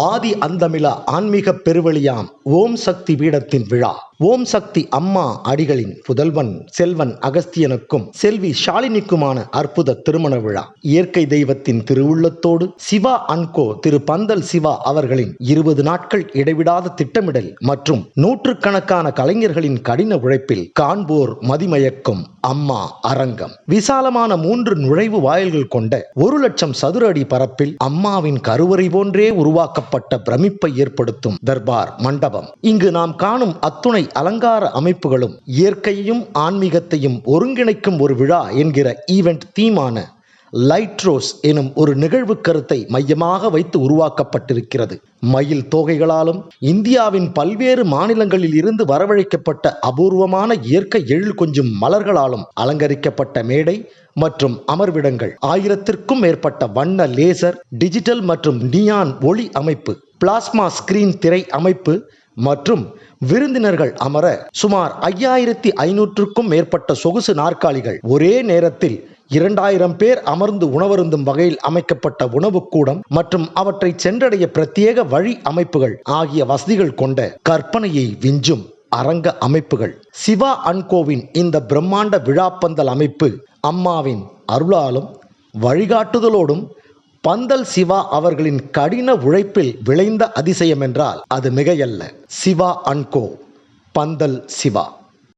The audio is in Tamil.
ஆதி அந்தமிலா ஆன்மீக பெருவழியாம் ஓம் சக்தி பீடத்தின் விழா. ஓம் சக்தி அம்மா அடிகளின் புதல்வன் செல்வன் அகஸ்தியனுக்கும் செல்வி ஷாலினிக்குமான அற்புத திருமண விழா. இயற்கை தெய்வத்தின் திருவுள்ளத்தோடு சிவா அன்கோ திரு பந்தல் சிவா அவர்களின் இருபது நாட்கள் இடைவிடாத திட்டமிடல் மற்றும் நூற்றுக்கணக்கான கலைஞர்களின் கடின உழைப்பில் காண்போர் மதிமயக்கும் அம்மா அரங்கம். விசாலமான மூன்று நுழைவு வாயில்கள் கொண்ட ஒரு லட்சம் சதுர அடி பரப்பில் அம்மாவின் கருவறை போன்றே உருவாக்கப்பட்ட பிரமிப்பை ஏற்படுத்தும் தர்பார் மண்டபம். இங்கு நாம் காணும் அத்துணை அலங்கார அமைப்புகளும் இயற்கையையும் ஆன்மீகத்தையும் ஒருங்கிணைக்கும் ஒரு விழா என்கிற ஈவெண்ட் தீமான லைட் ரோஸ் எனும் ஒரு நிகழ்வு கருத்தை மையமாக வைத்து உருவாக்கப்பட்டிருக்கிறது. மயில் தோகைகளாலும் இந்தியாவின் பல்வேறு மாநிலங்களில் இருந்து வரவழைக்கப்பட்ட அபூர்வமான இயற்கை எழில் கொஞ்சம் மலர்களாலும் அலங்கரிக்கப்பட்ட மேடை மற்றும் அமர்விடங்கள். ஆயிரத்திற்கும் மேற்பட்ட வண்ண லேசர் டிஜிட்டல் மற்றும் நியான் ஒளி அமைப்பு பிளாஸ்மா ஸ்கிரீன் திரை அமைப்பு மற்றும் விருந்தினர்கள் அமர சுமார் ஐயாயிரத்தி ஐநூற்றுக்கும் மேற்பட்ட சொகுசு நாற்காலிகள் ஒரே நேரத்தில் இரண்டாயிரம் பேர் அமர்ந்து உணவருந்தும் வகையில் அமைக்கப்பட்ட உணவுக்கூடம் மற்றும் அவற்றை சென்றடைய பிரத்யேக வழி அமைப்புகள் ஆகிய வசதிகள் கொண்ட கற்பனையை விஞ்சும் அரங்க அமைப்புகள். சிவா அன்கோவின் இந்த பிரம்மாண்ட விழாப்பந்தல் அமைப்பு அம்மாவின் அருளாலும் வழிகாட்டுதலோடும் பந்தல் சிவா அவர்களின் கடின உழைப்பில் விளைந்த அதிசயம் என்றால் அது மிகையல்ல. சிவா அன்கோ பந்தல் சிவா.